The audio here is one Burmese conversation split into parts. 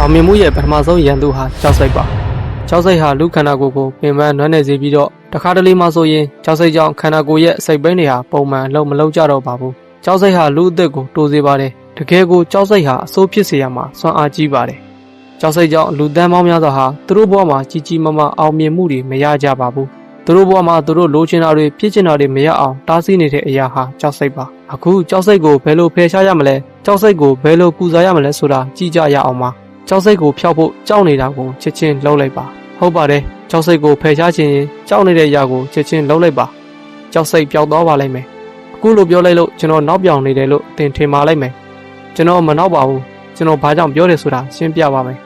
အောင်မြင်မှုရဲ့ပထမဆုံးရန်သူဟာကြောက်စိတ်ပါကြောက်စိတ်ဟာလူခန္ဓာကိုယ်ကိုပင်ပန်းနွမ်းနယ်စေပြီးတော့တခါတလေမှဆိုရင်ကြောက်စိတ်ကြောင့်ခန္ဓာကိုယ်ရဲ့စိတ်ပိန်းတွေဟာပုံမှန်လုံးမလုံးကြတော့ပါဘူးကြောက်စိတ်ဟာလူအသက်ကိုတိုးစေပါတယ်တကယ်ကိုကြောက်စိတ်ဟာအဆိုးဖြစ်စေရမှာစွမ်းအားကြီးပါတယ်ကြောက်စိတ်ကြောင့်လူတန်းပေါင်းများစွာဟာသူတို့ဘဝမှာကြီးကြီးမားမားအောင်မြင်မှုတွေမရကြပါဘူးသူတို့ဘဝမှာသူတို့လိုချင်တာတွေဖြစ်ချင်တာတွေမရအောင်တားဆီးနေတဲ့အရာဟာကြောက်စိတ်ပါအခုကြောက်စိတ်ကိုဘယ်လိုဖယ်ရှားရမလဲကြောက်စိတ်ကိုဘယ်လိုကုစားရမလဲဆိုတာကြည့်ကြရအောင်ပါ ကြောက်စိတ်ကိုဖျောက်ဖို့ကြောက်နေတာကိုချက်ချင်းလှုပ်လိုက်ပါဟုတ်ပါတယ်ကြောက်စိတ်ကိုဖယ်ရှားခြင်းရင်ကြောက်နေတဲ့အရာကိုချက်ချင်းလှုပ်လိုက်ပါကြောက်စိတ်ပျောက်သွားပါလိမ့်မယ်အခုလိုပြောလိုက်လို့ကျွန်တော်နောက်ပြောင်နေတယ်လို့သင်ထင်ပါလိမ့်မယ်ကျွန်တော်မနောက်ပါဘူးကျွန်တော်ဘာကြောင့်ပြောတယ်ဆိုတာရှင်းပြပါမယ်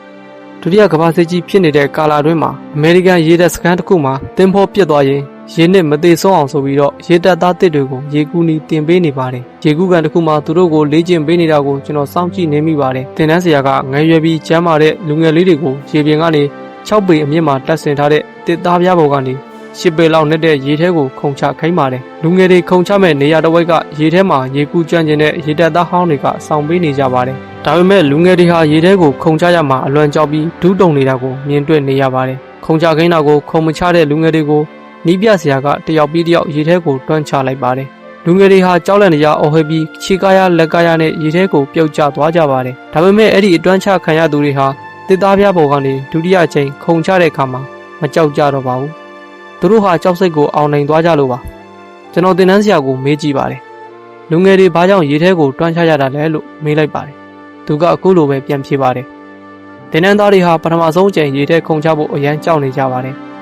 ဒုတိယကမ္ဘာစစ်ကြီးဖြစ်နေတဲ့ကာလာတွင်းမှာအမေရိကန်ရေတပ်စခန်းတစ်ခုမှာတင်ဖို့ပြစ်သွားရင် ရေနစ်မသေးဆုံးအောင်ဆိုပြီးတော့ရေတပ်သားတစ်တွေကိုရေကူးနီတင်ပေးနေပါတယ်ရေကူးကန်တစ်ခုမှာသူတို့ကိုလေ့ကျင့်ပေးနေတာကိုကျွန်တော်စောင့်ကြည့်နေမိပါတယ်တင်တန်းဆရာကငယ်ရွယ်ပြီးကျမ်းမာတဲ့လူငယ်လေးတွေကိုရေပြင်ကနေ6ပေအမြင့်မှာတက်ဆင်ထားတဲ့တစ်သားပြားပေါ်ကနေ10ပေလောက်နဲ့တဲ့ရေထဲကိုခုန်ချခိုင်းပါတယ်လူငယ်တွေခုန်ချမဲ့နေရာတစ်ဝိုက်ကရေထဲမှာရေကူးကျွမ်းကျင်တဲ့ရေတပ်သားဟောင်းတွေကစောင့်ပေးနေကြပါတယ်ဒါပေမဲ့လူငယ်တွေဟာရေထဲကိုခုန်ချရမှာအလွန်ကြောက်ပြီးဒူးတုံနေတာကိုမြင်တွေ့နေရပါတယ်ခုန်ချခိုင်းတာကိုခုံမချတဲ့လူငယ်တွေကို နီးပြဆရာကတယောက်ပြီးတယောက်ရေထဲကိုတွန်းချလိုက်ပါတယ်။လူငယ်တွေဟာကြောက်လန့်နေကြအော်ဟစ်ပြီးခြေကားရလက်ကားရနဲ့ရေထဲကိုပြုတ်ကျသွားကြပါတယ်။ဒါပေမဲ့အဲ့ဒီအတွန်းချခံရသူတွေဟာတစ်သားပြားပေါ်ကနေဒုတိယအချိန်ခုန်ချတဲ့အခါမှာမကြောက်ကြတော့ပါဘူး။သူတို့ဟာကြောက်စိတ်ကိုအောင်နိုင်သွားကြလို့ပါ။ကျွန်တော်တင်တန်းဆရာကိုမေးကြည့်ပါတယ်။လူငယ်တွေဘာကြောင့်ရေထဲကိုတွန်းချရတာလဲလို့မေးလိုက်ပါတယ်။သူကအခုလိုပဲပြန်ဖြေပါတယ်။တင်တန်းသားတွေဟာပထမဆုံးအချိန်ရေထဲခုန်ချဖို့အရန်ကြောက်နေကြပါတယ်။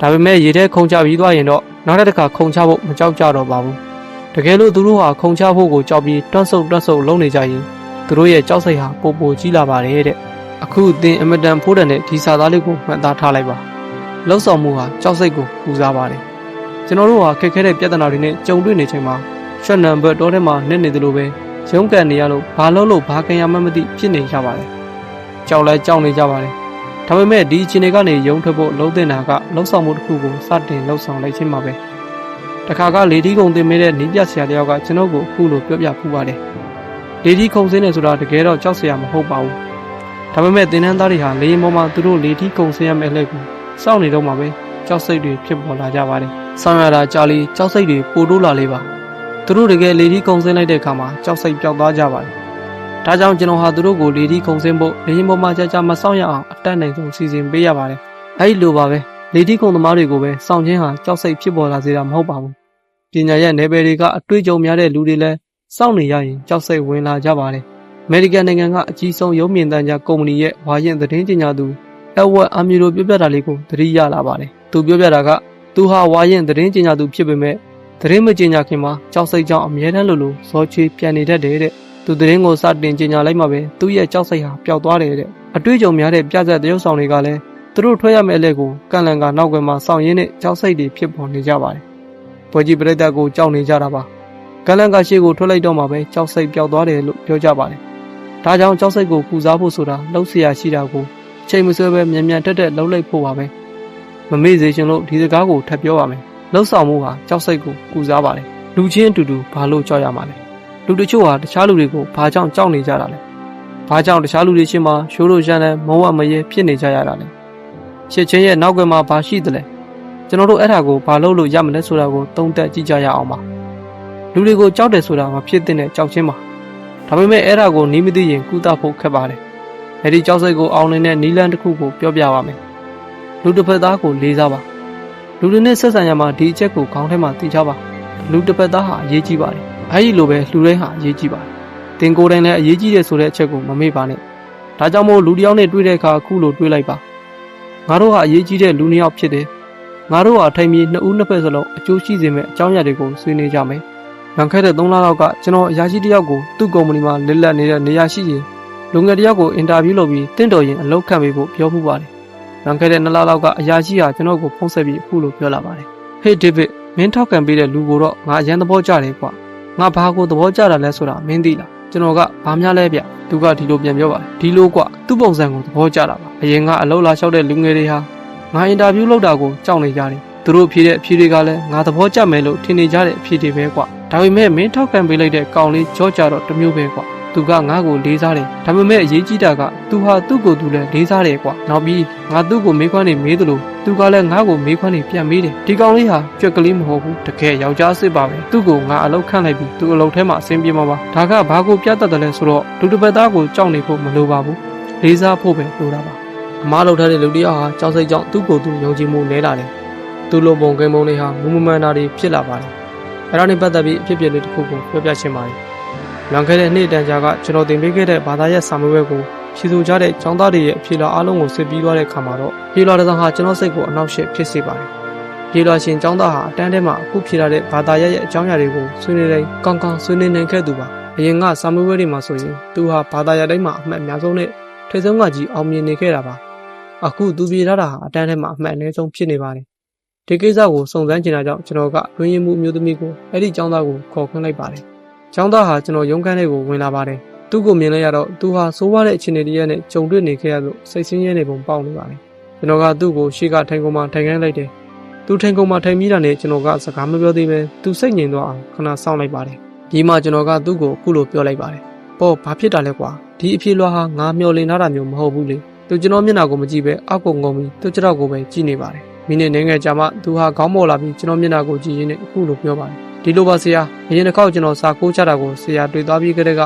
ဒါပေမဲ့ရေထဲခုန်ချပြီးသွားရင်တော့နောက်တစ်ခါခုန်ချဖို့မကြောက်ကြတော့ပါဘူး။တကယ်လို့သူတို့ဟာခုန်ချဖို့ကိုကြောက်ပြီးတွန့်ဆုတ်တွန့်ဆုတ်လုပ်နေကြရင်သူတို့ရဲ့ကြောက်စိတ်ဟာပိုပိုကြီးလာပါတယ်တဲ့။အခုသင်အမတန်ဖိုးတန်တဲ့ဒီစာသားလေးကိုမှတ်သားထားလိုက်ပါ။လောက်ဆောင်မှုဟာကြောက်စိတ်ကိုပူစားပါတယ်။ကျွန်တော်တို့ဟာခက်ခဲတဲ့ပြဿနာတွေနဲ့ကြုံတွေ့နေချိန်မှာရှက်နံဘတ်တောထဲမှာနစ်နေသလိုပဲရုန်းကန်နေရလို့ဘာလို့လို့ဘာကံရမှန်းမသိဖြစ်နေကြပါတယ်။ကြောက်လဲကြောက်နေကြပါတယ်။ ဒါပေမဲ့ဒီအခြေအနေကနေရုံထွက်ဖို့လုံးတင်တာကလှုပ်ဆောင်မှုတစ်ခုကိုစတင်လှုပ်ဆောင်လိုက်ခြင်းပါပဲတခါကလေဒီကုံတင်မဲတဲ့နီးပြဆရာတယောက်ကကျွန်တော်ကိုအခုလိုပြောပြပူပါတယ်လေဒီကုံစင်းနေဆိုတာတကယ်တော့ကြောက်စရာမဟုတ်ပါဘူးဒါပေမဲ့သင်တန်းသားတွေဟာလေရင်ပေါ်မှာသူတို့လေဒီကုံစင်းရမယ့်အလှည့်ကိုစောင့်နေတော့မှပဲကြောက်စိတ်တွေဖြစ်ပေါ်လာကြပါတယ်ဆောင်းရတာကြာလီကြောက်စိတ်တွေပိုတိုးလာလေးပါသူတို့တကယ်လေဒီကုံစင်းလိုက်တဲ့အခါမှာကြောက်စိတ်ပျောက်သွားကြပါတယ်ဒါကြောင့်ကျွန်တော်ဟာသူတို့ကိုလေဒီခုံစင်းဖို့လေရင်ပေါ်မှာကြာကြာမဆောင်ရအောင်အ တက်နိုင်ဆုံးစီစဉ်ပေးရပါတယ်။အဲဒီလိုပါပဲလေဒီခုံသမားတွေကိုပဲစောင့်ခြင်းဟာကြောက်စိတ်ဖြစ်ပေါ်လာစေတာမဟုတ်ပါဘူး။ပညာရဲ့နယ်ပယ်တွေကအတွေ့အကြုံများတဲ့လူတွေလည်းစောင့်နေရရင်ကြောက်စိတ်ဝင်လာကြပါတယ်။အမေရိကန်နိုင်ငံကအကြီးဆုံးရုပ်မြင်သံကြားကုမ္ပဏီရဲ့ဝါရင်သတင်းကြေညာသူအဝက်အမီလိုပြောပြတာလေးကိုသတိရလာပါတယ်။သူပြောပြတာကသူဟာဝါရင်သတင်းကြေညာသူဖြစ်ပေမဲ့သတင်းမကြေညာခင်မှာကြောက်စိတ်ကြောင့်အမြဲတမ်းလိုလိုဇောချွေးပြန်နေတတ်တယ်တဲ့သူသတင်းကိုစတင်ကြေညာလိုက်မှပဲသူ့ရဲ့ကြောက်စိတ်ဟာပျောက်သွားတယ်တဲ့ အတွေ့အကြုံများတဲ့ပြဿနာတရုပ်ဆောင်တွေကလည်းသူတို့ထွက်ရမယ့်အလဲကိုကန့်လန့်ကနောက်ကွယ်မှာစောင့်ရင်းနဲ့ကြောက်စိတ်တွေဖြစ်ပေါ်နေကြပါတယ်။ပွဲကြီးပြိတ္တကိုကြောက်နေကြတာပါ။ကန့်လန့်ကရှေ့ကိုထွက်လိုက်တော့မှပဲကြောက်စိတ်ပျောက်သွားတယ်လို့ပြောကြပါတယ်။ဒါကြောင့်ကြောက်စိတ်ကိုပူစားဖို့ဆိုတာလှုပ်เสียရရှိတာကိုအချိန်မဆွဲပဲမြန်မြန်တက်တက်လှုပ်လိုက်ဖို့ပါပဲ။မမေ့စေချင်လို့ဒီစကားကိုထပ်ပြောပါမယ်။လှုပ်ဆောင်မှုဟာကြောက်စိတ်ကိုပူစားပါတယ်။လူချင်းအတူတူဘာလို့ကြောက်ရမှာလဲ။ လူတချို့ဟာတခြားလူတွေကိုဘာကြောင့်ကြောက်နေကြတာလဲ။ ဘာကြောင့်တခြားလူတွေချင်းမှာရှိုးလို့ရမ်းလဲမဝမရဲဖြစ်နေကြရတာလဲ။ချစ်ချင်းရဲ့နောက်ွယ်မှာဘာရှိသလဲ။ကျွန်တော်တို့အဲ့ဒါကိုဘာလုပ်လို့ရမလဲဆိုတာကိုသုံးသပ်ကြည့်ကြရအောင်ပါ။လူတွေကိုကြောက်တယ်ဆိုတာမဖြစ်သင့်တဲ့ကြောက်ချင်းပါ။ဒါပေမဲ့အဲ့ဒါကိုနီးမသိရင်ကုသဖို့ခက်ပါတယ်။အဲ့ဒီကြောက်စိတ်ကိုအောင်နေတဲ့နီလန်းတစ်ခုကိုပြောပြပါမယ်။လူတစ်ဖက်သားကိုလေးစားပါ။လူတွေနဲ့ဆက်ဆံရမှာဒီအချက်ကိုခေါင်းထဲမှာသိချပါ။လူတစ်ဖက်သားဟာအရေးကြီးပါတယ်။အဲဒီလိုပဲလူတိုင်းဟာအရေးကြီးပါတယ်။ တင်ကိုယ်တိုင်လည်းအရေးကြီးတယ်ဆိုတဲ့အချက်ကိုမမေ့ပါနဲ့။ဒါကြောင့်မို့လူတစ်ယောက်နဲ့တွေ့တဲ့အခါအခုလိုတွေ့လိုက်ပါ။ငါတို့ဟာအရေးကြီးတဲ့လူနှစ်ယောက်ဖြစ်တယ်။ငါတို့ဟာထိုင်ပြီးနှစ်ဦးနှစ်ဖက်စလုံးအကျိုးရှိစေမယ့်အကြောင်းအရာတွေကိုဆွေးနွေးကြမယ်။လွန်ခဲ့တဲ့3လလောက်ကကျွန်တော်အရာရှိတစ်ယောက်ကိုသူ့ကုမ္ပဏီမှာလက်လက်နေတဲ့နေရာရှိရင်လူငယ်တစ်ယောက်ကိုအင်တာဗျူးလုပ်ပြီးတင့်တော်ရင်အလုပ်ခံပေးဖို့ပြောမှုပါတယ်။လွန်ခဲ့တဲ့2လလောက်ကအရာရှိဟာကျွန်တော်ကိုဖုန်းဆက်ပြီးအခုလိုပြောလာပါတယ်။ Hey David မင်းထောက်ခံပေးတဲ့လူကိုတော့ငါအရန်သဘောကျတယ်ကွာ။ငါဘာကိုသဘောကျတာလဲဆိုတာမင်းသိလား။ ကျွန်တော်ကဘာများလဲဗျ။သူကဒီလိုပြန်ပြောပါတယ်။ဒီလိုကွာသူ့ပုံစံကိုသဘောကျတာပါ။အရင်ကအလုပ်လာလျှောက်တဲ့လူငယ်တွေဟာငါအင်တာဗျူးလုပ်တာကိုကြောက်နေကြတယ်။သူတို့ဖြေတဲ့အဖြေတွေကလည်းငါသဘောကျမယ်လို့ထင်နေကြတဲ့အဖြေတွေပဲကွာ။ဒါပေမဲ့မင်းထောက်ခံပေးလိုက်တဲ့ကောင်လေးကြောကြတော့တစ်မျိုးပဲကွာ။သူကငါ့ကိုလေးစားတယ်ဒါပေမဲ့အရေးကြီးတာကသူဟာသူ့ကိုယ်သူလည်းလေးစားတယ်ကွာနောက်ပြီးငါသူ့ကိုမေးခွန်းနေမေးသလို သူကလည်းငါ့ကိုမေးခွန်းနေပြန်မေးတယ်ဒီကောင်လေးဟာကြွက်ကလေးမဟုတ်ဘူးတကယ်ယောက်ျားစစ်ပါပဲသူ့ကိုငါအလောက်ခန့်လိုက်ပြီးသူ့အလောက်ထဲမှာအဆင်ပြေမှာပါဒါကဘာကိုပြတတ်တယ်လဲဆိုတော့လူတစ်ပတ်သားကိုကြောက်နေဖို့မလိုပါဘူးလေးစားဖို့ပဲလိုတာပါအမားလောက်ထားတဲ့လူတစ်ယောက်ဟာကြောက်စိတ်ကြောင့်သူ့ကိုယ်သူယုံကြည်မှုနဲလာတယ်သူ့လိုပုံကိန်းပုံလေးဟာမူမမှန်တာတွေဖြစ်လာပါတယ်အဲ့ဒါနဲ့ပတ်သက်ပြီးအဖြစ်အပျက်လေးတစ်ခုကိုပြောပြချင်ပါတယ်လွန်ခဲ့တဲ့နှစ်တန်ကြာကကျွန်တော်တင်ပေးခဲ့တဲ့ဘာသာရပ်စာမေးပွဲကို ဖြေဆိုကြတဲ့ចောင်းသားတွေရဲ့အဖြေလွှာအားလုံးကိုစစ်ပြီးသွားတဲ့အခါမှာတော့ဖြေလွှာတစ်စောင်ဟာကျွန်တော်စိတ်ကိုအနှောက်အယှက်ဖြစ်စေပါတယ်။ဖြေလွှာရှင်ចောင်းသားဟာအတန်းထဲမှာအခုဖြေလာတဲ့ဘာသာရပ်ရဲ့အကြောင်းအရာတွေကိုဆွေးနွေးတိုင်းကောင်းကောင်းဆွေးနွေးနိုင်ခဲ့သူပါ။အရင်ကစာမေးပွဲတွေမှာဆိုရင်သူဟာဘာသာရပ်တိုင်းမှာအမှတ်အများဆုံးနဲ့ထိပ်ဆုံးကကြီးအောင်မြင်နေခဲ့တာပါ။အခုသူပြေလာတာဟာအတန်းထဲမှာအမှတ်အနည်းဆုံးဖြစ်နေပါတယ်။ဒီကိစ္စကိုစုံစမ်းချင်တာကြောင့်ကျွန်တော်ကတွင်းရင်မှုအမျိုးသမီးကိုအဲ့ဒီចောင်းသားကိုခေါ်ခွင့်လိုက်ပါတယ်။ ကျောင်းသားဟာကျွန်တော်ရုံးခန်းထဲကိုဝင်လာပါတယ်။ သူ့ကိုမြင်လိုက်ရတော့သူဟာစိုးဝါးတဲ့အခြေအနေတည်းနဲ့ကြုံတွေ့နေခဲ့ရလို့စိတ်ဆင်းရဲနေပုံပေါက်နေပါတယ်။ကျွန်တော်ကသူ့ကိုရှေ့ကထိုင်ကုန်မှထိုင်ခိုင်းလိုက်တယ်။သူထိုင်ကုန်မှထိုင်ပြီးတာနဲ့ကျွန်တော်ကစကားမပြောသေးပဲသူစိတ်ငြိမ်သွားအောင်ခဏစောင့်လိုက်ပါတယ်။ဒီမှကျွန်တော်ကသူ့ကိုအခုလိုပြောလိုက်ပါတယ်။ပေါ့ဘာဖြစ်တာလဲကွာ။ဒီအဖြစ်လွှာဟာငါမျောလင့်ထားတာမျိုးမဟုတ်ဘူးလေ။သူကျွန်တော်မျက်နှာကိုမကြည့်ပဲအောက်ကိုငုံပြီးသူကျွန်တော်ကိုပဲကြည့်နေပါတယ်။မိနစ်နှင်းငယ်ကြာမှသူဟာခေါင်းမော်လာပြီးကျွန်တော်မျက်နှာကိုကြည့်ရင်းနဲ့အခုလိုပြောပါတယ်။ဒီလိုပါဆရာအရင်တစ်ခေါက်ကျွန်တော်စာကိုးချတာကိုဆရာတွေ့သွားပြီးကြတဲ့က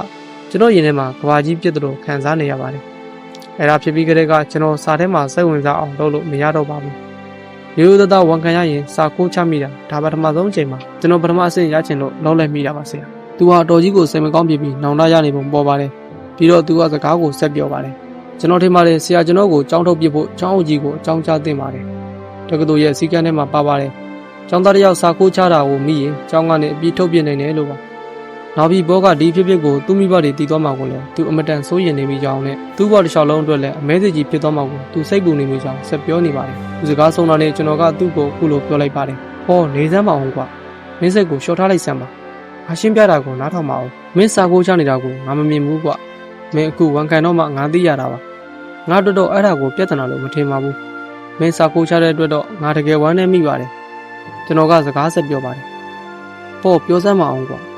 ကျွန်တော်ရင်ထဲမှာကဘာကြီးပြစ်တယ်လို့ခံစားနေရပါတယ်။အဲဒါဖြစ်ပြီးကြတဲ့ကကျွန်တော်စာထဲမှာစိတ်ဝင်စားအောင်လုပ်လို့မရတော့ပါဘူး။ရိုးရိုးသားသားဝန်ခံရရင်စာကိုးချမိတာဒါပထမဆုံးအချိန်မှာကျွန်တော်ပထမအဆင့်ရချင်လို့လုံးလိုက်မိတာပါဆရာ။သူဟာတော်ကြီးကိုစိတ်မကောင်းဖြစ်ပြီးနောင်တရနေပုံပေါ်ပါတယ်။ပြီးတော့သူကစကားကိုဆက်ပြောပါတယ်။ကျွန်တော်ထင်ပါတယ်ဆရာကျွန်တော်ကိုကြောင်းထုတ်ပြဖို့ကျောင်းအုပ်ကြီးကိုအကြောင်းကြားသင့်ပါတယ်။တက္ကသိုလ်ရဲ့စီကံထဲမှာပါပါတယ်။ကျောင်းသားတစ်ယောက်စာကိုးချတာကိုမိရင်ကျောင်းကနေအပြီးထုတ်ပြနိုင်တယ်လို့ပါ။ နောက်ပြီးဘောကဒီဖြစ်ဖြစ်ကိုသူ့မိဘတွေတည်သွားမှာကိုလည်းသူအမတန်စိုးရင်နေမိကြောင်းနဲ့သူ့ဘောတစ်လျှောက်လုံးအတွက်လည်းအမဲစစ်ကြီးဖြစ်သွားမှာကိုသူစိတ်ပူနေမိကြောင်းဆက်ပြောနေပါတယ်။သူစကားဆုံးတာနဲ့ကျွန်တော်ကသူ့ကိုအခုလိုပြောလိုက်ပါတယ်။ဟောနေစမ်းပါအောင်ကွာ။မင်းစိတ်ကိုလျှော့ထားလိုက်စမ်းပါ။အရှင်းပြတာကိုနားထောင်ပါအောင်။မင်းစာကိုးချနေတာကိုငါမမြင်ဘူးကွာ။မင်းအခုဝန်ခံတော့မှငါသိရတာပါ။ငါတော်တော်အဲ့ဒါကိုပြဿနာလို့မထင်ပါဘူး။မင်းစာကိုးချတဲ့အတွက်တော့ငါတကယ်ဝမ်းနေမိပါတယ်။ကျွန်တော်ကစကားဆက်ပြောပါတယ်။ပေါ့ပြောစမ်းမအောင်ကွာ။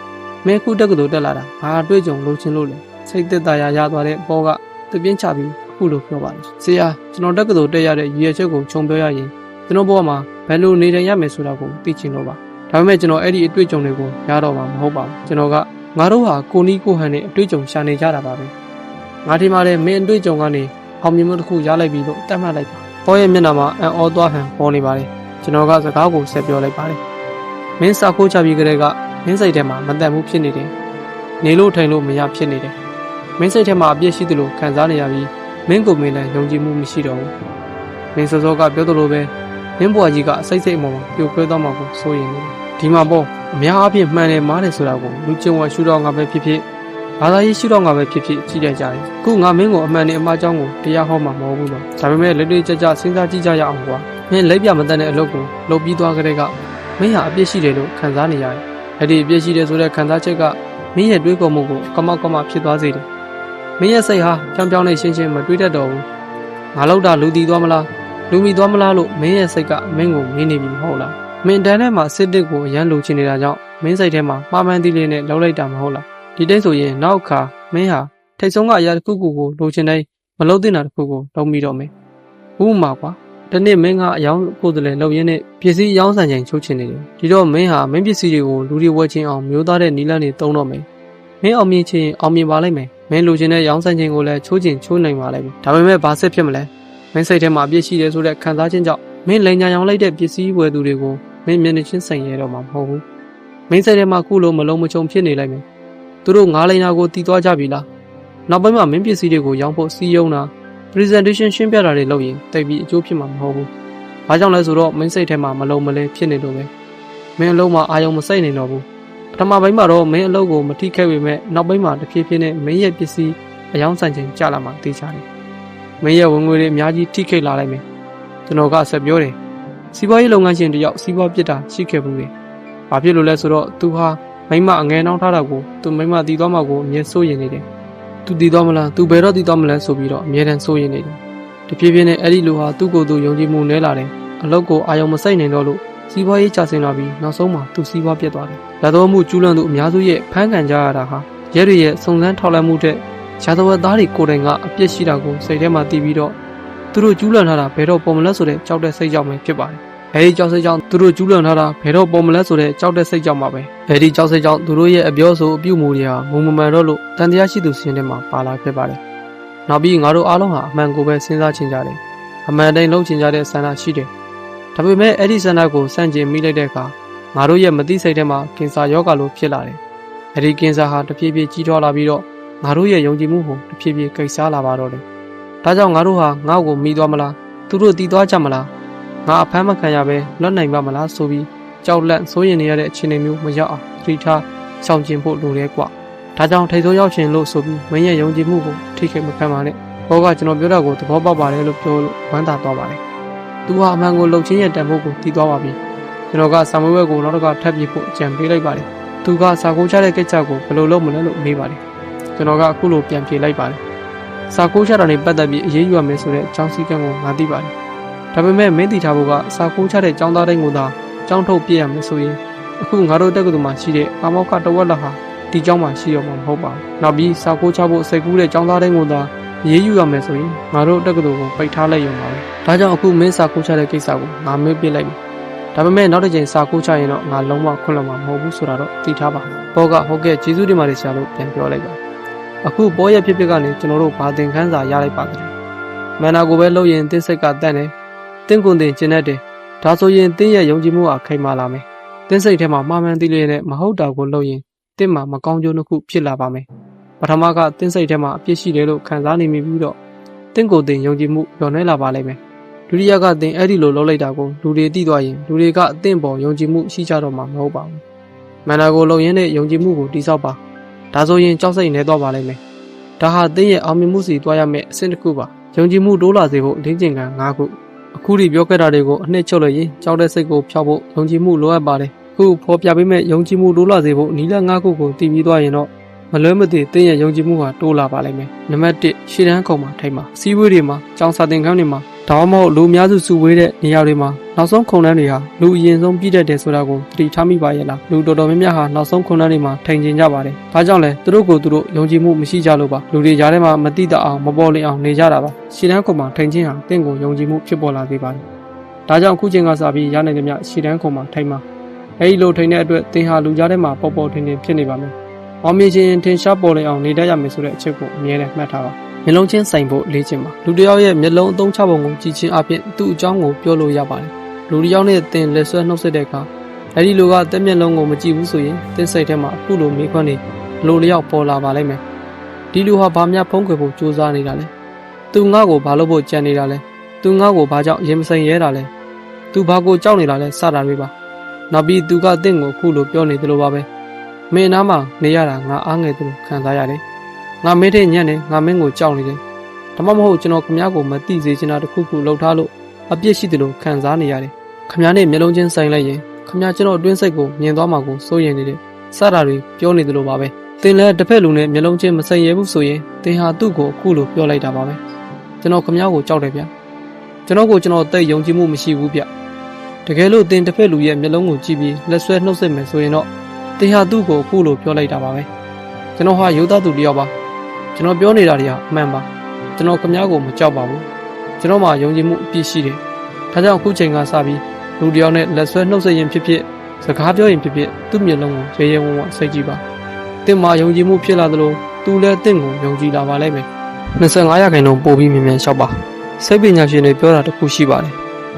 မင်းခုတက္ကသိုလ်တက်လာတာဘာအတွေ့အကြုံလိုချင်လို့လဲ။စိတ်သက်သာရာရသွားတဲ့ပေါ့ကတပြင်းချပြီးအခုလိုပြောပါတယ်။ဆရာကျွန်တော်တက္ကသိုလ်တက်ရတဲ့ရည်ရွယ်ချက်ကိုခြုံပြောရရင်ကျွန်တော်ဘဝမှာဘယ်လိုနေထိုင်ရမယ်ဆိုတာကိုသိချင်လို့ပါ။ဒါပေမဲ့ကျွန်တော်အဲ့ဒီအတွေ့အကြုံတွေကိုရတော့မှာမဟုတ်ပါဘူး။ကျွန်တော်ကငါတို့ဟာကိုနီးကိုဟန်နဲ့အတွေ့အကြုံရှာနေကြတာပါပဲ။ငါဒီမှာလည်းမင်းအတွေ့အကြုံကနေအောင်မြင်မှုတစ်ခုရလိုက်ပြီလို့တတ်မှတ်လိုက်ပါ။ပေါ့ရဲ့မျက်နှာမှာအံ့ဩသွားဟန်ပေါ်နေပါတယ်။ကျွန်တော်ကစကားကိုဆက်ပြောလိုက်ပါတယ်။မင်းစာခိုးချပြီးကြတဲ့က မင်းစိတ်ထဲမှာမတန်မှုဖြစ်နေတယ်။နေလို့ထိုင်လို့မရဖြစ်နေတယ်။မင်းစိတ်ထဲမှာအပြည့်ရှိသလိုခံစားနေရပြီးမင်းကိုမင်းလည်းယုံကြည်မှုမရှိတော့ဘူး။မင်းစောစောကပြောသလိုပဲမင်းဘွားကြီးကအစိတ်စိတ်အမော်မှာပြိုကွဲသွားမှာကိုစိုးရင်နေတယ်။ဒီမှာပေါ့အများအားဖြင့်မှန်တယ်မားတယ်ဆိုတာကိုလူကျင်ဝါရှုတော့ငါပဲဖြစ်ဖြစ်ဘာသာရေးရှုတော့ငါပဲဖြစ်ဖြစ်ကြည့်ကြကြတယ်။ခုငါမင်းကိုအမှန်နဲ့အမှားအကြောင်းကိုတရားဟောမှာမဟုတ်ဘူးတော့။ဒါပေမဲ့လက်တွေ့ကြကြစဉ်းစားကြည့်ကြရအောင်ကွာ။မင်းလက်ပြမတတ်တဲ့အလုပ်ကိုလုပ်ပြီးသွားကြတဲ့ကမင်းဟာအပြစ်ရှိတယ်လို့ခံစားနေရတယ်။ အဲ့ဒီအပြစ်ရှိတယ်ဆိုတဲ့ခံစားချက်ကမင်းရဲ့တွေးခေါ်မှုကိုကမောက်ကမဖြစ်သွားစေတယ်။မင်းရဲ့စိတ်ဟာကြောင်ကြောင်နဲ့ရှင်းရှင်းမတွေးတတ်တော့ဘူး။ငါလောက်တာလူတည်သွားမလား။လူမီသွားမလားလို့မင်းရဲ့စိတ်ကမင်းကိုမင်းနေပြီမဟုတ်လား။မင်းတန်းထဲမှာစစ်တစ်ကိုအရန်လိုချင်နေတာကြောင့်မင်းစိတ်ထဲမှာမှားမှန်းသီးလေးနဲ့လောက်လိုက်တာမဟုတ်လား။ဒီတိတ်ဆိုရင်နောက်အခါမင်းဟာထိတ်ဆုံးကအရာတစ်ခုခုကိုလိုချင်တိုင်းမလုပ်သင့်တာတစ်ခုကိုလုပ်မိတော့မယ်။ဥပမာကွာ ဒီနေ့မင်းကအယောင်ကိုယ်တည်းလုပ်ရင်းနဲ့ပစ္စည်းအယောင်ဆန်ချိန်ချုပ်ချင်နေတယ်။ဒီတော့မင်းဟာမင်းပစ္စည်းတွေကိုလူတွေဝယ်ချင်းအောင်မျိုးသားတဲ့နီလန်းတွေတုံးတော့မယ်။မင်းအောင်မြင်ချင်းအောင်မြင်ပါလိမ့်မယ်။မင်းလိုချင်တဲ့ရောင်ဆန်ချိန်ကိုလည်းချိုးချင်ချိုးနိုင်ပါလိမ့်မယ်။ဒါပေမဲ့ဘာဆက်ဖြစ်မလဲ။မင်းစိတ်ထဲမှာအပြည့်ရှိတယ်ဆိုတဲ့ခံစားခြင်းကြောင့်မင်းလိန်ညာရောင်လိုက်တဲ့ပစ္စည်းဝယ်သူတွေကိုမင်းမျက်နှာချင်းဆိုင်ရတော့မှာမဟုတ်ဘူး။မင်းစိတ်ထဲမှာခုလိုမလုံးမချုံဖြစ်နေလိုက်မယ်။သူတို့ငားလိန်နာကိုတီးသွားကြပြီလား။နောက်ပိုင်းမှာမင်းပစ္စည်းတွေကိုရောင်းဖို့စီးရုံးတာ presentation ရှင်းပြတာတွေလုပ်ရင်တိတ်ပြီးအကျိုးဖြစ်မှာမဟုတ်ဘူး။ဘာကြောင့်လဲဆိုတော့မင်းစိတ်ထဲမှာမလုံးမလဲဖြစ်နေလို့ပဲ။မင်းအလုံးမှာအာယုံမစိတ်နေတော့ဘူး။ပထမပိုင်းမှာတော့မင်းအလုံးကိုမထိခဲ့ပေမဲ့နောက်ပိုင်းမှာတဖြည်းဖြည်းနဲ့မင်းရဲ့ပစ္စည်းအယောင်းဆိုင်ချိန်ကျလာမှသိချတယ်။မင်းရဲ့ဝင်ငွေတွေအများကြီးထိခိတ်လာလိုက်မယ်။ကျွန်တော်ကဆက်ပြောတယ်။စီးပွားရေးလုပ်ငန်းရှင်တယောက်စီးပွားပြစ်တာရှိခဲ့ဘူးလေ။ဘာဖြစ်လို့လဲဆိုတော့သူဟာမိမအငယ်နှောင်းထားတာကိုသူမိမတီးသွားမှကိုအမြဲစိုးရင်နေတယ်။ သူတီးသွားမလားသူဘယ်တော့တီးသွားမလဲဆိုပြီးတော့အမြဲတမ်းစိုးရင်နေတယ်။တဖြည်းဖြည်းနဲ့အဲ့ဒီလူဟာသူ့ကိုယ်သူယုံကြည်မှုနဲလာတယ်။အလုပ်ကိုအာရုံမစိုက်နိုင်တော့လို့စီးပွားရေးချဆင်းလာပြီးနောက်ဆုံးမှာသူစီးပွားပြတ်သွားတယ်။လက်တော်မှုကျူးလွန်သူအများစုရဲ့ဖမ်းခံကြရတာဟာရဲတွေရဲ့စုံစမ်းထောက်လှမ်းမှုတဲ့ရာဇဝတ်သားတွေကိုယ်တိုင်ကအပြစ်ရှိတာကိုစိတ်ထဲမှာသိပြီးတော့သူတို့ကျူးလွန်ထားတာဘယ်တော့ပေါ်မလဲဆိုတဲ့ကြောက်တဲ့စိတ်ကြောင့်ပဲဖြစ်ပါတယ်။ အဲဒီကြောက်စိတ်ကြောင့်သူတို့ကျူးလွန်ထားတာဘယ်တော့ပေါ်မလဲဆိုတဲ့ကြောက်တဲ့စိတ်ကြောင့်ပါပဲ။အဲဒီကြောက်စိတ်ကြောင့်သူတို့ရဲ့အပြောဆိုအပြုမူတွေဟာမုံမမှန်တော့လို့တန်တရားရှိသူစင်းထဲမှာပါလာခဲ့ပါတယ်။နောက်ပြီးငါတို့အားလုံးဟာအမှန်ကိုပဲစဉ်းစားချင်ကြတယ်။အမှန်တိုင်းလုပ်ချင်ကြတဲ့ဆန္ဒရှိတယ်။ဒါပေမဲ့အဲ့ဒီဆန္ဒကိုစန့်ကျင်မိလိုက်တဲ့အခါငါတို့ရဲ့မသိစိတ်ထဲမှာကင်ဆာယောဂါလိုဖြစ်လာတယ်။အဲဒီကင်ဆာဟာတဖြည်းဖြည်းကြီးထွားလာပြီးတော့ငါတို့ရဲ့ယုံကြည်မှုကိုတဖြည်းဖြည်းကိတ်စားလာပါတော့တယ်။ဒါကြောင့်ငါတို့ဟာငါ့ကိုမိသွားမလား။သူတို့တီးသွားကြမလား။ ငါအဖမ်းမခံရပဲလွတ်နိုင်ပါမလားဆိုပြီးကြောက်လန့်စိုးရင်နေရတဲ့အခြေအနေမျိုးမရောက်အောင်သတိထားရှောင်ကျဉ်ဖို့လိုတယ်ကွာ။ဒါကြောင့်ထိတ်ဆိုးရောက်ရှင်လို့ဆိုပြီးမင်းရဲ့ယုံကြည်မှုကိုထိခိုက်မခံပါနဲ့။ဘောကကျွန်တော်ပြောတာကိုသဘောပေါက်ပါတယ်လို့ပြောလို့ဝမ်းသာသွားပါတယ်။သူဟာအမှန်ကိုလှုပ်ချင်းရဲ့တန်ဖိုးကိုတီးသွားပါပြီ။ကျွန်တော်ကစာမွေးဘက်ကိုနောက်တစ်ခါထပ်ပြဖို့ကြံပေးလိုက်ပါတယ်။သူကစာကိုချတဲ့ကိစ္စကိုဘယ်လိုလုပ်မလဲလို့မေးပါတယ်။ကျွန်တော်ကအခုလိုပြန်ပြေလိုက်ပါတယ်။စာကိုချတာနဲ့ပတ်သက်ပြီးအရေးယူရမယ်ဆိုတဲ့အကြောင်းစည်းကမ်းကိုငါသိပါတယ်။ ဒါပေမဲ့မင်းတီထားဖို့ကစာကိုချတဲ့ចောင်းသားတိုင်းကိုသာចောင်းထုတ်ပြရမယ်ဆိုရင်အခုငါတို့တက္ကသိုလ်မှာရှိတဲ့အာမောက္ခတဝက်လက်ဟာဒီကျောင်းမှာရှိရမှာမဟုတ်ပါဘူး။နောက်ပြီးစာကိုချဖို့စိတ်ကူးတဲ့ចောင်းသားတိုင်းကိုသာရေးယူရမယ်ဆိုရင်ငါတို့တက္ကသိုလ်ကိုပိတ်ထားလိုက်ရုံပါပဲ။ဒါကြောင့်အခုမင်းစာကိုချတဲ့ကိစ္စကိုငါမေးပြလိုက်မယ်။ဒါပေမဲ့နောက်တစ်ချိန်စာကိုချရင်တော့ငါလုံးဝခွင့်လွှတ်မှာမဟုတ်ဘူးဆိုတာတော့သိထားပါ။ဘောကဟုတ်ကဲ့ကျေးဇူးတင်ပါတယ်ဆရာလို့ပြန်ပြောလိုက်ပါ။အခုဘောရဲ့ဖြစ်ဖြစ်ကနေကျွန်တော်တို့ဘာသင်ခန်းစာရလိုက်ပါကြတယ်။မန္နာကိုပဲလုပ်ရင်တင်းစိတ်ကတန့်တယ်။ တင်းကွန်တင်ကျင်တတ်တယ်။ဒါဆိုရင်တင်းရဲ့ယုံကြည်မှုကခိုင်မာလာမယ်။တင်းစိတ်ထဲမှာမှားမှန်းသိလျက်နဲ့မဟုတ်တာကိုလုပ်ရင်တင်းမှာမကောင်းကျိုးတစ်ခုဖြစ်လာပါမယ်။ပထမကတင်းစိတ်ထဲမှာအပြစ်ရှိတယ်လို့ခံစားနေမိပြီးတော့တင်းကိုတင်ယုံကြည်မှုညှော်နှဲလာပါလိမ့်မယ်။ဒုတိယကတင်အဲ့ဒီလိုလုပ်လိုက်တာကိုလူတွေသိသွားရင်လူတွေကအသင့်ပေါ်ယုံကြည်မှုရှိကြတော့မှာမဟုတ်ပါဘူး။မန္တာကိုလုံရင်းနဲ့ယုံကြည်မှုကိုတိစောက်ပါ။ဒါဆိုရင်ကြောက်စိတ်နေသွားပါလိမ့်မယ်။ဒါဟာတင်းရဲ့အောင်မြင်မှုစီသွားရမယ့်အဆင့်တစ်ခုပါ။ယုံကြည်မှုတိုးလာစေဖို့လင်းကျင်ခံ၅ခု အခုထိပြောခဲ့တာတွေကိုအနှစ်ချုပ်လို့ရင်ကြောက်တဲ့စိတ်ကိုဖျောက်ဖို့ယုံကြည်မှုလိုအပ်ပါတယ်။အခုဖော်ပြပေးမဲ့ယုံကြည်မှုတိုးလာစေဖို့နီလာ၅ခုကိုတည်ပြီးသွားရင်တော့မလွဲမသွေတင်းရဲ့ယုံကြည်မှုဟာတိုးလာပါလိမ့်မယ်။နံပါတ်1ရှေ့တန်းခုံမှာထိုင်ပါ။စီးဝေးတွေမှာကျောင်းစာသင်ခန်းတွေမှာ ဒါမှမဟုတ်လူအများစုစုဝေးတဲ့နေရာတွေမှာနောက်ဆုံးခုံတန်းတွေဟာလူအရင်ဆုံးပြည့်တတ်တယ်ဆိုတာကိုသတိထားမိပါရဲ့လားလူတော်တော်များများဟာနောက်ဆုံးခုံတန်းတွေမှာထိုင်ကျင်ကြပါတယ်ဒါကြောင့်လဲသူတို့ကိုသူတို့ယုံကြည်မှုမရှိကြလို့ပါလူတွေကြားထဲမှာမတိတအောင်မပေါ်လင်အောင်နေကြတာပါရှီတန်းခုံမှာထိုင်ခြင်းဟာတင့်ကိုယုံကြည်မှုဖြစ်ပေါ်လာစေပါတယ်ဒါကြောင့်အခုချိန်ကစပြီးရနိုင်သမျှရှီတန်းခုံမှာထိုင်ပါအဲဒီလိုထိုင်တဲ့အတွက်သင်ဟာလူကြားထဲမှာပေါ်ပေါ်ထင်ထင်ဖြစ်နေပါမယ်အောင်မြင်ခြင်းထင်ရှားပေါ်လင်အောင်နေတတ်ရမယ်ဆိုတဲ့အချက်ကိုအမြဲတမ်းမှတ်ထားပါ မျက်လုံးချင်းဆိုင်ဖို့လေ့ကျင့်ပါလူတစ်ယောက်ရဲ့မျက်လုံးအသုံးချပုံကိုကြည့်ချင်းအပြင်သူ့အကြောင်းကိုပြောလို့ရပါတယ်လူတစ်ယောက်နဲ့တင်လက်ဆွဲနှုတ်ဆက်တဲ့အခါအဲဒီလူကတက်မျက်လုံးကိုမကြည့်ဘူးဆိုရင်တင်းစိတ်ထဲမှာအခုလိုမေးခွန်းနေလိုလျောက်ပေါ်လာပါလိမ့်မယ်ဒီလူဟာဘာများဖုံးကွယ်ဖို့ကြိုးစားနေတာလဲသူငါ့ကိုဘာလို့ဖို့ကြံနေတာလဲသူငါ့ကိုဘာကြောင့်ရင်မဆိုင်ရဲတာလဲသူဘာကိုကြောက်နေတာလဲစတာတွေပါနောက်ပြီးသူကတင့်ကိုအခုလိုပြောနေတယ်လို့ပါပဲမင်းနားမှာနေရတာငါအားငယ်သူခံစားရတယ် ငါမင်းတဲ့ညံ့နေငါမင်းကိုကြောက်နေတယ်ဒါမှမဟုတ်ကျွန်တော်ခမည်းကိုမသိစေချင်တာတစ်ခုခုလှုပ်ထားလို့အပြစ်ရှိတယ်လို့ခံစားနေရတယ်ခမည်းနဲ့မျက်လုံးချင်းဆိုင်လိုက်ရင်ခမည်းကျွန်တော်အတွင်းစိတ်ကိုမြင်သွားမှာကိုစိုးရိမ်နေတယ်စတာတွေပြောနေတယ်လို့ပါပဲသင်လည်းတစ်ဖက်လူနဲ့မျက်လုံးချင်းမဆိုင်ရဘူးဆိုရင်သင်ဟာသူ့ကိုအခုလိုပြောလိုက်တာပါပဲကျွန်တော်ခမည်းကိုကြောက်တယ်ဗျကျွန်တော်ကိုကျွန်တော်တိတ်ယုံကြည်မှုမရှိဘူးဗျတကယ်လို့သင်တစ်ဖက်လူရဲ့မျက်လုံးကိုကြည့်ပြီးလက်ဆွဲနှုတ်ဆက်မယ်ဆိုရင်တော့သင်ဟာသူ့ကိုအခုလိုပြောလိုက်တာပါပဲကျွန်တော်ဟာယောသားသူတယောက်ပါ ကျွန်တော်ပြောနေတာတွေကအမှန်ပါကျွန်တော်ခမားကိုမကြောက်ပါဘူးကျွန်တော်မှယုံကြည်မှုအပြည့်ရှိတယ်ဒါကြောင့်အခုချိန်ကစပြီးလူတယောက်နဲ့လက်ဆွဲနှုတ်ဆက်ရင်ဖြစ်ဖြစ်စကားပြောရင်ဖြစ်ဖြစ်သူ့မျက်လုံးကိုရေရဲဝံ့ဝံ့စိတ်ကြည့်ပါတင့်မှာယုံကြည်မှုဖြစ်လာသလိုသူလည်းတင့်ကိုယုံကြည်လာပါလိမ့်မယ်25ရာခိုင်နှုန်းပို့ပြီးမြန်မြန်လျှောက်ပါစိတ်ပညာရှင်တွေပြောတာတခုရှိပါတယ်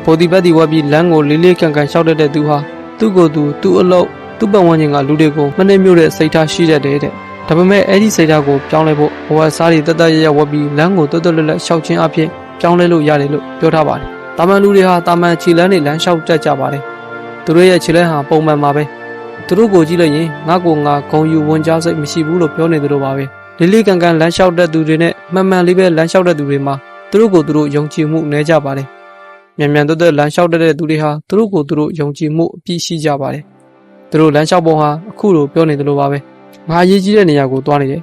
ဗောဒီဘက်ဒီဝက်ပြီးလမ်းကိုလေးလေးကန်ကန်လျှောက်တတ်တဲ့သူဟာသူ့ကိုယ်သူသူ့အလုပ်သူ့ပတ်ဝန်းကျင်ကလူတွေကိုမနှိမ့်မြို့တဲ့စိတ်ထားရှိတတ်တယ်တဲ့ ဒါပေမဲ့အဲ့ဒီစိတ်ဓာတ်ကိုပြောင်းလဲဖို့ဘဝစားတွေတက်တက်ရရဝက်ပြီးလမ်းကိုတွတ်တွတ်လွတ်လပ်ရှောက်ခြင်းအဖြစ်ပြောင်းလဲလို့ရတယ်လို့ပြောထားပါတယ်။တာမန်လူတွေဟာတာမန်ခြေလမ်းတွေလမ်းလျှောက်တတ်ကြပါတယ်။သူတို့ရဲ့ခြေလမ်းဟာပုံမှန်ပါပဲ။သူတို့ကိုကြည့်လိုက်ရင်ငါကိုငါဂုံယူဝန်ကြားစိတ်မရှိဘူးလို့ပြောနေသလိုပါပဲ။လေးလေးကန်ကန်လမ်းလျှောက်တတ်သူတွေနဲ့မှန်မှန်လေးပဲလမ်းလျှောက်တတ်သူတွေမှာသူတို့ကိုသူတို့ယုံကြည်မှုနည်းကြပါတယ်။မြန်မြန်တွတ်တွတ်လမ်းလျှောက်တတ်တဲ့သူတွေဟာသူတို့ကိုသူတို့ယုံကြည်မှုအပြည့်ရှိကြပါတယ်။သူတို့လမ်းလျှောက်ပုံဟာအခုလိုပြောနေသလိုပါပဲ။ ငါရေးကြီးတဲ့နေရာကိုသွားနေတယ်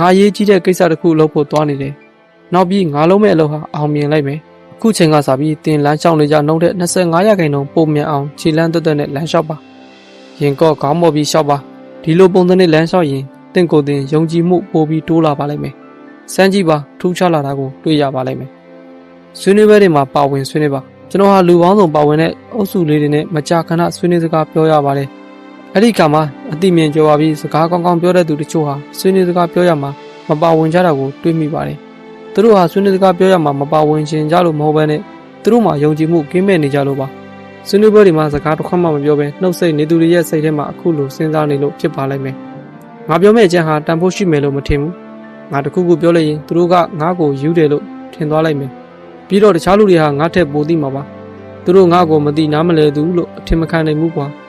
ငါရေးကြီးတဲ့ကိစ္စတစ်ခုလုပ်ဖို့သွားနေတယ်။နောက်ပြီးငါလုံးမဲ့အလုပ်ဟာအောင်မြင်လိုက်မယ်။အခုချိန်ကစပြီးတင်လမ်းလျှောက်နေကြနှုတ်တဲ့25ရာခိုင်နှုန်းပုံမြန်အောင်ခြေလမ်းတက်တက်နဲ့လမ်းလျှောက်ပါ။ရင်ကော့ခေါင်းမော်ပြီးလျှောက်ပါ။ဒီလိုပုံစံနဲ့လမ်းလျှောက်ရင်တင့်ကိုယ်တင်ယုံကြည်မှုပိုပြီးတိုးလာပါလိမ့်မယ်။စမ်းကြည့်ပါထူးခြားလာတာကိုတွေ့ရပါလိမ့်မယ်။ဆွေးနွေးပွဲတွေမှာပါဝင်ဆွေးနွေးပါကျွန်တော်ဟာလူပေါင်းစုံပါဝင်တဲ့အုပ်စုလေးတွေနဲ့မကြာခဏဆွေးနွေးစကားပြောရပါတယ်။ အဲ့ဒီခါမှာအတိမြင်ကြော်ပါပြီးစကားကောင်းကောင်းပြောတဲ့သူတချို့ဟာဆွေးနွေးစကားပြောရမှာမပါဝင်ကြတာကိုတွေ့မိပါတယ်။သူတို့ဟာဆွေးနွေးစကားပြောရမှာမပါဝင်ခြင်းကြလို့မဟုတ်ဘဲနဲ့သူတို့မှာယုံကြည်မှုကင်းမဲ့နေကြလို့ပါ။ဆွေးနွေးပွဲတွေမှာစကားတစ်ခွက်မှမပြောဘဲနှုတ်ဆက်နေသူတွေရဲ့စိတ်ထဲမှာအခုလိုစဉ်းစားနေလို့ဖြစ်ပါလိမ့်မယ်။ငါပြောမယ့်အချက်ဟာတန်ဖိုးရှိမယ်လို့မထင်ဘူး။ငါတခုခုပြောလိုက်ရင်သူတို့ကငါ့ကိုယူတယ်လို့ထင်သွားလိုက်မယ်။ပြီးတော့တခြားလူတွေဟာငါ့ထက်ပိုသိမှာပါ။သူတို့ငါ့ကိုမသိနားမလဲသူလို့အထင်မခံနိုင်ဘူးကွာ။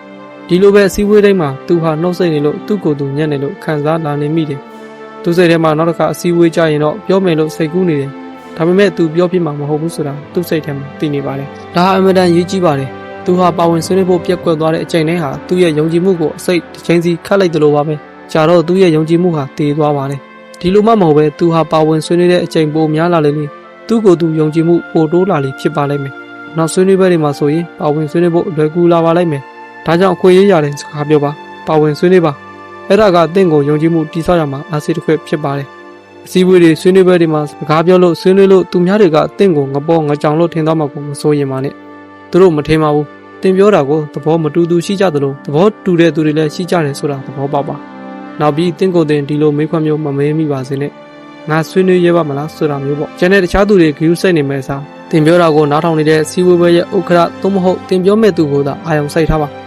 ဒီလိုပဲအစည်းအဝေးတိုင်းမှာသူဟာနှုတ်ဆက်နေလို့သူ့ကိုယ်သူညံ့နေလို့ခံစားလာနေမိတယ်။သူစိတ်ထဲမှာနောက်တစ်ခါအစည်းအဝေးကြရင်တော့ပြောမယ်လို့စိတ်ကူးနေတယ်။ဒါပေမဲ့သူပြောပြမှာမဟုတ်ဘူးဆိုတာသူ့စိတ်ထဲမှာသိနေပါတယ်။ဒါဟာအင်မတန်ရေးကြီးပါတယ်။သူဟာပါဝင်ဆွေးနွေးဖို့ပြက်ကွက်သွားတဲ့အချိန်တိုင်းဟာသူ့ရဲ့ယုံကြည်မှုကိုအစိတ်တစ်ချိန်စီခတ်လိုက်တယ်လို့ပါပဲ။ကြာတော့သူ့ရဲ့ယုံကြည်မှုဟာတည်သွားပါတယ်။ဒီလိုမှမဟုတ်ပဲသူဟာပါဝင်ဆွေးနွေးတဲ့အချိန်ပိုများလာလေလေသူ့ကိုယ်သူယုံကြည်မှုပိုတိုးလာလေဖြစ်ပါလိမ့်မယ်။နောက်ဆွေးနွေးပွဲတွေမှာဆိုရင်ပါဝင်ဆွေးနွေးဖို့လွယ်ကူလာပါလိမ့်မယ်။ ဒါကြောင့်အခွင့်အရေးရတဲ့စကားပြောပါ။ပါဝင်ဆွေးနွေးပါ။အဲ့ဒါကတင့်ကိုယုံကြည်မှုတိဆောက်ရမှာအားစိတ်တစ်ခွက်ဖြစ်ပါတယ်။အစည်းအဝေးတွေဆွေးနွေးပွဲတွေမှာစကားပြောလို့ဆွေးနွေးလို့သူများတွေကတင့်ကိုငပေါ်ငကြောင်လို့ထင်သွားမှာကိုမစိုးရင်ပါနဲ့။သူတို့မထင်ပါဘူး။တင်ပြောတာကိုသဘောမတူသူရှိကြသလိုသဘောတူတဲ့သူတွေလည်းရှိကြတယ်ဆိုတာသဘောပေါက်ပါ။နောက်ပြီးတင့်ကိုယ်တင်ဒီလိုမေးခွန်းမျိုးမမေးမိပါစေနဲ့။ငါဆွေးနွေးရပါမလားဆိုတာမျိုးပေါ့။ကျန်တဲ့တခြားသူတွေဂရုစိုက်နေမဲ့စားတင်ပြောတာကိုနားထောင်နေတဲ့စီဝေးပွဲရဲ့ဥက္ခရသို့မဟုတ်တင်ပြောမဲ့သူကိုသာအာရုံစိုက်ထားပါ။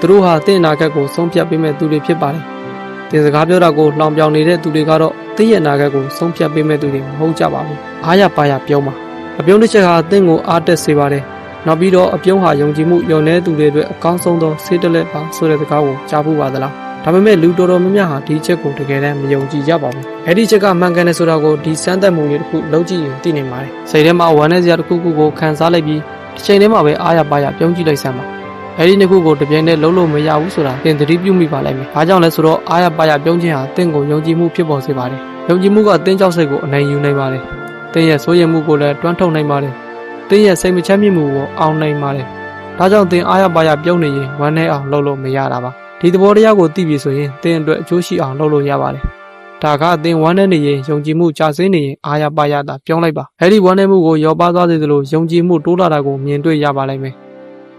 သူတို့ဟာတင့်အနာဂတ်ကိုဆုံးဖြတ်ပေးမဲ့သူတွေဖြစ်ပါတယ်။တင်စကားပြောတာကိုလောင်ပြောင်နေတဲ့သူတွေကတော့တင့်ရဲ့အနာဂတ်ကိုဆုံးဖြတ်ပေးမဲ့သူတွေမဟုတ်ကြပါဘူး။အားရပါရပြောပါ။အပြုံးတစ်ချက်ဟာတင့်ကိုအားတက်စေပါတယ်။နောက်ပြီးတော့အပြုံးဟာယုံကြည်မှုယုံနေသူတွေအတွက်အကောင်းဆုံးသောစေတလက်ပါဆိုတဲ့စကားကိုကြားဖို့ပါသလား။ဒါပေမဲ့လူတော်တော်များများဟာဒီချက်ကိုတကယ်တမ်းမယုံကြည်ကြပါဘူး။အဲ့ဒီချက်ကမှန်ကန်တယ်ဆိုတာကိုဒီစမ်းသပ်မှုလေးတစ်ခုလုပ်ကြည့်ရင်သိနိုင်ပါတယ်။စိတ်ထဲမှာဝမ်းနည်းစရာတစ်ခုခုကိုခံစားလိုက်ပြီးတစ်ချိန်တည်းမှာပဲအားရပါရပြုံးကြည့်လိုက်စမ်းပါ။ အဲ့ဒီနှစ်ခုကိုတစ်ပြိုင်တည်းလုံးလို့မရဘူးဆိုတာသင်သတိပြုမိပါလိမ့်မယ်။ဘာကြောင့်လဲဆိုတော့အားရပါရပြုံးခြင်းဟာသင်ကိုယုံကြည်မှုဖြစ်ပေါ်စေပါတယ်။ယုံကြည်မှုကသင်ကြောက်စိတ်ကိုအနိုင်ယူနိုင်ပါတယ်။သင်ရဲ့စိုးရိမ်မှုကိုလည်းတွန်းထုတ်နိုင်ပါတယ်။သင်ရဲ့စိတ်မချမ်းမြေ့မှုကိုအောင်နိုင်ပါတယ်။ဒါကြောင့်သင်အားရပါရပြုံးနေရင်ဝမ်းနည်းအောင်လုပ်လို့မရတာပါ။ဒီသဘောတရားကိုသိပြီဆိုရင်သင်အတွက်အကျိုးရှိအောင်လုပ်လို့ရပါတယ်။ဒါကအသင်ဝမ်းနည်းနေရင်ယုံကြည်မှုကျဆင်းနေရင်အားရပါရတာပြောင်းလိုက်ပါ။အဲ့ဒီဝမ်းနည်းမှုကိုရောပါသွားစေသလိုယုံကြည်မှုတိုးလာတာကိုမြင်တွေ့ရပါလိမ့်မယ်။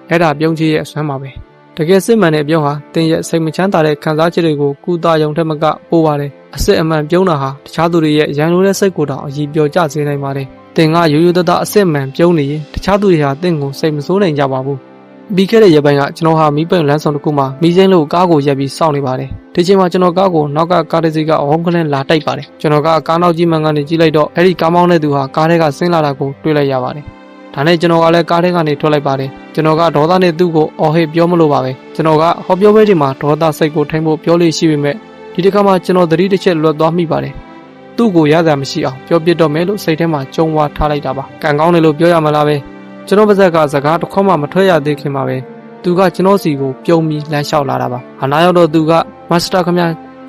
အဲ့ဒါပြုံးချရဲ့အစွမ်းပါပဲ။တကယ်စစ်မှန်တဲ့အပြုံးဟာသင်ရဲ့စိတ်မချမ်းသာတဲ့ခံစားချက်တွေကိုကုသယုံထက်မကပို့ပါတယ်။အစစ်အမှန်ပြုံးတာဟာတခြားသူတွေရဲ့ရန်လိုတဲ့စိတ်ကိုတောင်အည်ပြောကြစေနိုင်ပါတယ်။သင်ကရိုးရိုးသားသားအစစ်မှန်ပြုံးနေရင်တခြားသူတွေဟာသင်ကိုစိတ်မဆိုးနိုင်ကြပါဘူး။ပြီးခဲ့တဲ့ရက်ပိုင်းကကျွန်တော်ဟာမီးပိန်လမ်းဆောင်တစ်ခုမှာမီးစိမ်းလို့ကားကိုရက်ပြီးစောင့်နေပါတယ်။ဒီချိန်မှာကျွန်တော်ကားကိုနောက်ကကားတစ်စီးကဝုန်းကလန်းလာတိုက်ပါတယ်။ကျွန်တော်ကကားနောက်ကြီးမှန်ကနေကြည့်လိုက်တော့အဲ့ဒီကားမောင်းတဲ့သူဟာကားထဲကဆင်းလာတာကိုတွေ့လိုက်ရပါတယ်။ ဒါနဲ့ကျွန်တော်ကလည်းကားထဲကနေထွက်လိုက်ပါတယ်။ကျွန်တော်ကဒေါသနဲ့သူ့ကိုအော်ဟစ်ပြောမလို့ပါပဲ။ကျွန်တော်ကဟောပြောပွဲဒီမှာဒေါသစိတ်ကိုထိန်းဖို့ပြောလို့ရှိပေမဲ့ဒီတစ်ခါမှကျွန်တော်သတိတစ်ချက်လွတ်သွားမိပါတယ်။သူ့ကိုရစရာမရှိအောင်ပြောပြတော့မယ်လို့စိတ်ထဲမှာကြုံဝါထားလိုက်တာပါ။ကံကောင်းတယ်လို့ပြောရမလားပဲ။ကျွန်တော်ပါဇက်ကစကားတစ်ခွန်းမှမထွက်ရသေးခင်မှာပဲသူကကျွန်တော်စီကိုပြုံးပြီးလမ်းလျှောက်လာတာပါ။အနာရောက်တော့သူကမစတာခမ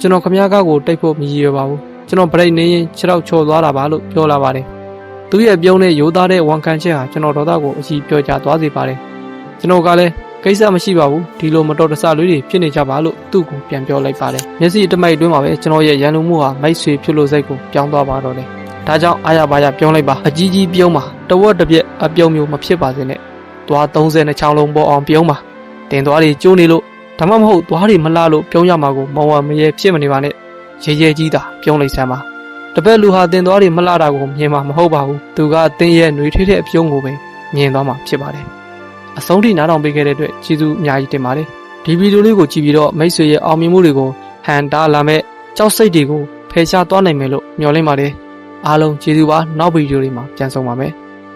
ကျွန်တော်ခမကားကိုတိတ်ဖို့မရည်ရပါဘူး။ကျွန်တော်ဗရိတ်နေရင်ခြေထောက်ချော်သွားတာပါလို့ပြောလာပါတယ်။ သူရဲ့ပြုံးတဲ့ရိုးသားတဲ့ဝန်ခံချက်ဟာကျွန်တော်ဒေါသကိုအကြီးပြောကြသွားစေပါတယ်။ကျွန်တော်ကလည်းကိစ္စမရှိပါဘူးဒီလိုမတော်တဆလေးတွေဖြစ်နေကြပါလို့သူ့ကိုပြန်ပြောလိုက်ပါတယ်။မျက်စိတမိုက်အတွင်းမှာပဲကျွန်တော်ရဲ့ရန်လိုမှုဟာမိုက်ဆွေဖြစ်လို့စိတ်ကိုပြောင်းသွားပါတော့တယ်။ဒါကြောင့်အားရပါရပြောင်းလိုက်ပါအကြီးကြီးပြုံးပါတဝက်တစ်ပြက်အပြုံးမျိုးမဖြစ်ပါစေနဲ့။သွား30နဲ့ချောင်းလုံးပေါ်အောင်ပြုံးပါ။တင်သွားတွေကျိုးနေလို့ဒါမှမဟုတ်သွားတွေမလှလို့ပြုံးရမှာကိုမောင်ဝမရဲဖြစ်မနေပါနဲ့။ရဲရဲကြီးတာပြုံးလိုက်စမ်းပါ။ တပည့်လူဟာတင်သွားတွေမလှတာကိုမြင်မှာမဟုတ်ပါဘူး။သူကအတင်းရဲ့ຫນွေထွေးတဲ့အပြုံးကိုပဲမြင်သွားမှာဖြစ်ပါတယ်။အဆုံးထိနားထောင်ပေးခဲ့တဲ့အတွက်ကျေးဇူးအများကြီးတင်ပါတယ်။ဒီဗီဒီယိုလေးကိုကြည့်ပြီးတော့မိတ်ဆွေရဲ့အောင်မြင်မှုတွေကိုဟန်တာလာမဲ့ကြောက်စိတ်တွေကိုဖယ်ရှားသွားနိုင်မယ်လို့မျှော်လင့်ပါတယ်။အားလုံးကျေးဇူးပါနောက်ဗီဒီယိုတွေမှာပြန်ဆုံပါမယ်။